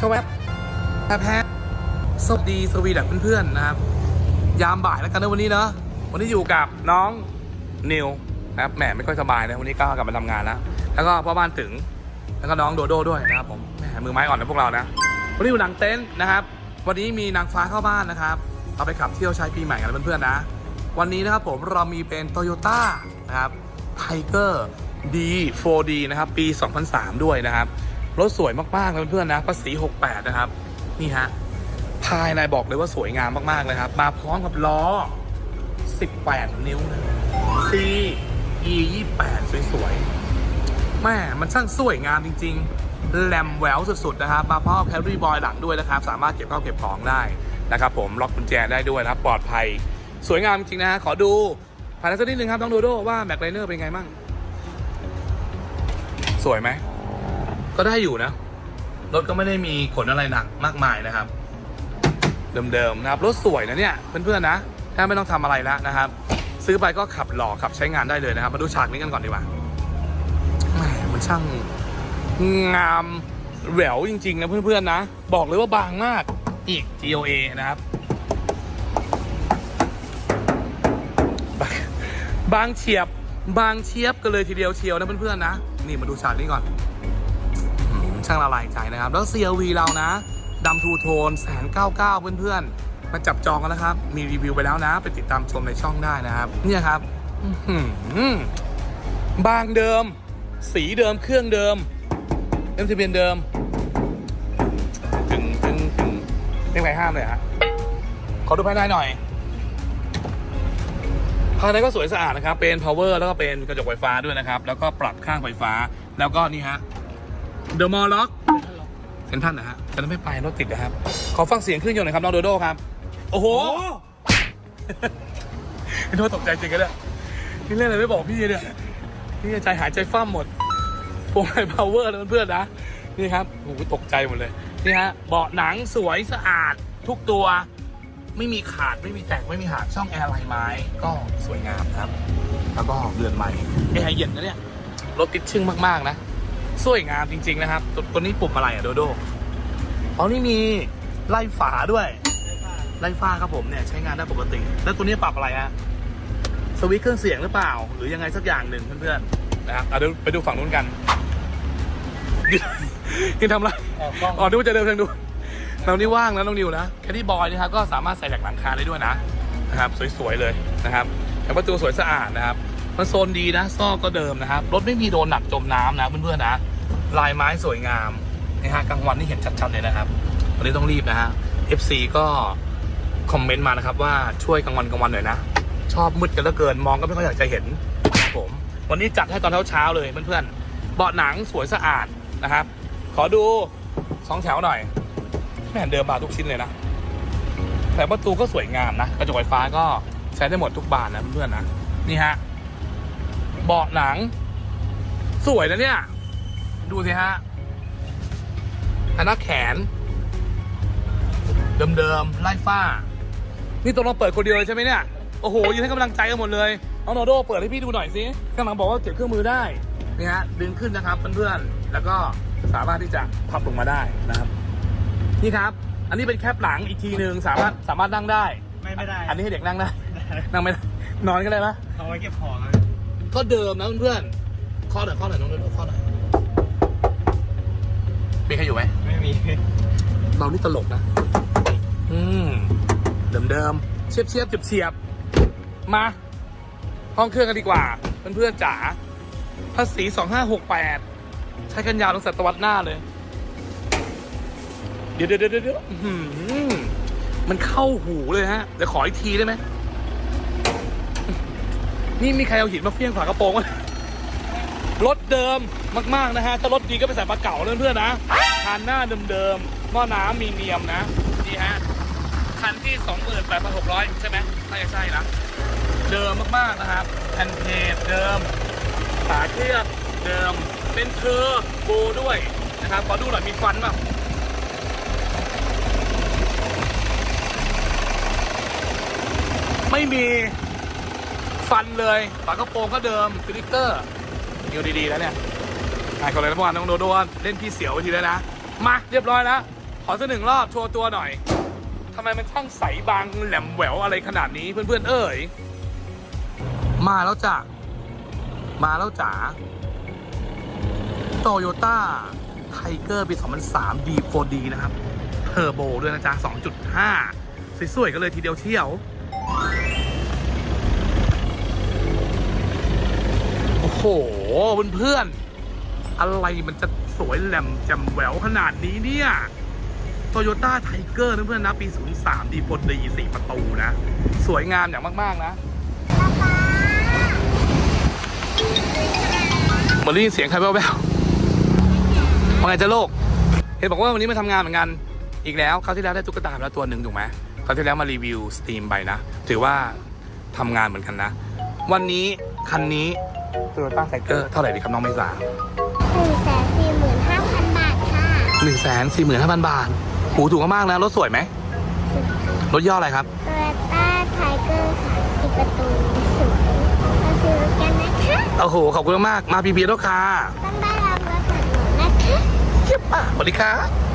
ชวบแพ้สวัสดีสวีดักเพื่อนๆนะครับ ยามบ่ายแล้วกันนะวันนี้เนาะวันนี้อยู่กับน้องนิวนะครับแหมไม่ค่อยสบายนะวันนี้ก็กลับมาทำงานแล้วแล้วก็พ่อบ้านถึง แล้วก็น้องโดโด้ด้วยนะครับผมแหมมือไม้อ่อนนะพวกเรานะวันนี้อยู่หลังเต็นท์นะครับ วันนี้มีนางฟ้าเข้าบ้านนะครับเอาไปขับเที่ยวใช้ปีใหม่กันเพื่อนๆนะ วันนี้นะครับผมเรามีเป็น Toyota นะครับ Tiger D 4D นะครับ ปี 2003 ด้วยนะครับ รถสวยมากๆนะเพื่อนๆนะภาษี68 นะครับ นี่ฮะ ภายในบอกเลยว่าสวยงามมากๆเลยครับ มาพร้อมกับล้อ 18 นิ้วนะ C E 28สวยๆแม่มันช่างสวยงามจริง ๆแหลมแหววสุดๆ นะครับ มาพร้อมกับแครี่บอยหลังด้วยนะครับ สามารถเก็บข้าวเก็บของได้นะครับ ผมล็อกกุญแจได้ด้วยนะครับ ปลอดภัย สวยงามจริงๆนะฮะขอดูภายในสักนิดนึงครับน้องดโดว่าแม็กไลเนอร์เป็นไงมั่งสวยไหม ก็ได้อยู่นะ รถก็ไม่ได้มีขนอะไรหนักมากมายนะครับ เดิมๆนะครับ รถสวยนะเนี่ยเพื่อนๆนะถ้าไม่ต้องทำอะไรแล้วนะครับ ซื้อไปก็ขับหล่อขับใช้งานได้เลยนะครับ มาดูฉากนี้กันก่อนดีกว่าแหมมันช่างงามแหววจริง ๆ นะเพื่อนๆนะ บอกเลยว่าบางมากอีก GOA นะครับ บางเฉียบบางเชียบกันเลยทีเดียวเชียวนะเพื่อนๆนะ นี่มาดูฉากนี้ก่อน ช่างละลายใจนะครับ แล้ว CLV เรานะดำทูโทนแสนเก้าเก้าเพื่อนๆ มาจับจองกันแล้วครับ มีรีวิวไปแล้วนะ ไปติดตามชมในช่องได้นะครับ เนี่ยครับบางเดิม สีเดิมเครื่องเดิมเอ็มทะเบียนเดิมถึงถึงถึงไม่ไหวห้ามเลยฮะขอดูภายในหน่อยภายในก็สวยสะอาดนะครับ เป็น power แล้วก็เป็นกระจกไฟฟ้าด้วยนะครับ แล้วก็ปรับข้างไฟฟ้า แล้วก็นี่ฮะ The Mall Lock เซ็นทรัลนะฮะจะไม่ไปรถติดนะครับ ขอฟังเสียงเครื่องยนต์หน่อยครับน้องโดโด้ครับ โอ้โหพี่โดตกใจจริงกันเนี่ยพี่เล่นอะไรไม่บอกพี่เนี่ยพี่ใจหายใจฟ้ามหมดพวงมาลัย power นะเพื่อนๆนะ นี่ครับโอ้โหตกใจหมดเลย นี่ฮะ เบาะหนังสวยสะอาดทุกตัวไม่มีขาดไม่มีแตกไม่มีหักช่องแอร์ลายไม้ ก็สวยงามครับ แล้วก็เรือนใหม่แอร์เย็นนะเนี่ย รถติดชึ่งมาก ๆ นะ สวยงามจริง ๆ นะครับตัวตัวนี้ปุ่มอะไรอะโดโดอ๋อนี่มีไล่ฝาด้วยไล่ฟ้าครับผมเนี่ยใช้งานได้ปกติ แล้วตัวนี้ปรับอะไรฮะสวิตช์เครื่องเสียงหรือเปล่า หรือยังไงสักอย่างหนึ่งเพื่อนๆนะครับเอาเดี๋ยวไปดูฝั่งนู้นกันกินทำอะไรอ๋อดูว่าจะเดินทางดูเรานี่ว่างนะน้องนิวนะแคดดี้บอยนะครับก็สามารถใส่แหลกหลังคาได้ด้วยนะนะครับ สวยๆเลยนะครับแต่ประตูสวยสะอาดนะครับ มันโซนดีนะซอกก็เดิมนะครับ รถไม่มีโดนหนักจมน้ำนะเพื่อนๆนะ ลายไม้สวยงามนะฮะกลางวันนี่เห็นชัดๆเลยนะครับวันนี้ต้องรีบนะฮะ FC ก็คอมเมนต์มานะครับว่าช่วยกลางวันกลางวันหน่อยนะ ชอบมืดกันเหลือเกินมองก็ไม่ค่อยอยากจะเห็นครับผม วันนี้จัดให้ตอนเช้าๆเลยเพื่อนๆเบาะหนังสวยสะอาดนะครับ ขอดูสองแถวหน่อยแม่เดิมบาทุกชิ้นเลยนะแต่ประตูก็สวยงามนะกระจกไฟฟ้าก็ใช้ได้หมดทุกบานนะเพื่อนๆนะนี่ฮะ เบาะหนัง สวยนะเนี่ย ดูสิฮะพนักแขน เดิมๆไล่ฝ้า นี่ตัวเราเปิดคนเดียวเลยใช่ไหมเนี่ย โอ้โหยืนให้กำลังใจกันหมดเลยน้องโนโดเปิดให้พี่ดูหน่อยสิข้างหลังบอกว่าเก็บเครื่องมือได้นี่ฮะดึงขึ้นนะครับเพื่อนๆแล้วก็สามารถที่จะพับลงมาได้นะครับ นี่ครับ อันนี้เป็นแคปหลังอีกทีหนึ่งสามารถสามารถนั่งได้ ไม่ไม่ได้ อันนี้ให้เด็กนั่งได้ นั่งไม่ได้นอนก็ได้ปะเอาไว้เก็บของอะ ก็เดิมนะเพื่อนๆข้อหน่อยข้อหน่อยน้องโนโดข้อหน่อยมีใครอยู่ไหมไม่มีเรานี่ตลกนะ อืมเดิมๆเชียบเชียบๆเฉียบๆมา ห้องเครื่องกันดีกว่า เพื่อนๆจ๋าภาษี2568ใช้กันยาวตั้งศตวรรษหน้าเลย เดี๋ยวเดี๋ยวเดี๋ยวเดี๋ยวอื้อหือมันเข้าหูเลยฮะเดี๋ยวขออีกทีได้ไหม นี่มีใครเอาหินมาเฟี้ยงฝากระโปรงวะรถเดิมมากๆนะฮะถ้ารถดีก็ไปใส่ปลาเก่าเพื่อนๆนะคันหน้าเดิมๆหม้อน้ำมีเนียมนะนี่ฮะคันที่28,600 ใช่ไหมน่าจะใช่นะเดิมมากๆนะครับแผ่นเพจเดิมฝาเคลือบเดิมเป็นเทอร์โบด้วยนะครับขอดูหน่อยมีฟันป่ะไม่มี ฟันเลยฝากระโปรงก็เดิมสติเกอร์นิวดีๆแล้วเนี่ยนายคนเลยนะเมื่อวานน้องโดโดเล่นพี่เสียวไปทีแล้วนะ มาเรียบร้อยแล้ว ขอสักหนึ่งรอบโชว์ตัวหน่อยทำไมมันช่างใสบางแหลมแหววอะไรขนาดนี้เพื่อนๆเอ่ยมาแล้วจ้ะมาแล้วจ๋าโตโยต้าไทเกอร์ปี2003 D4D นะครับเทอร์โบด้วยนะจ๊ะ 2.5 สวยๆกันเลยทีเดียวเที่ยว โอ้โหเพื่อนๆอะไรมันจะสวยแหลมแจำแหววขนาดนี้เนี่ยโตโยต้าไทเกอร์นะเพื่อนนะ ปี 03 ดี 4D 4ประตูนะ สวยงามอย่างมาก ๆ นะเหมือนได้ยินเสียงใครแว่วๆว่าไงจะโลก เห็นบอกว่าวันนี้มาทำงานเหมือนกัน อีกแล้วคราวที่แล้วได้ตุ๊กตาแล้วตัวหนึ่งถูกไหมคราวที่แล้วมารีวิวสตรีมไปนะ ถือว่าทำงานเหมือนกันนะ วันนี้คันนี้ โตโยต้าไทเกอร์เท่าไหร่ดีครับน้องเมษาหนึ่งแสนสี่หมื่นห้าพันบาทค่ะหนึ่งแสนสี่หมื่นห้าพันบาทหูถูกมากๆนะรถสวยไหมรถย่ออะไรครับโตโยต้าไทเกอร์ค่ะติดประตูสวยมาซื้อกันนะคะโอ้โหขอบคุณมากๆมาพีพีรถค่ะต้องได้รับรถหนักหนุนนะคะเยี่ยมมากสวัสดีครับ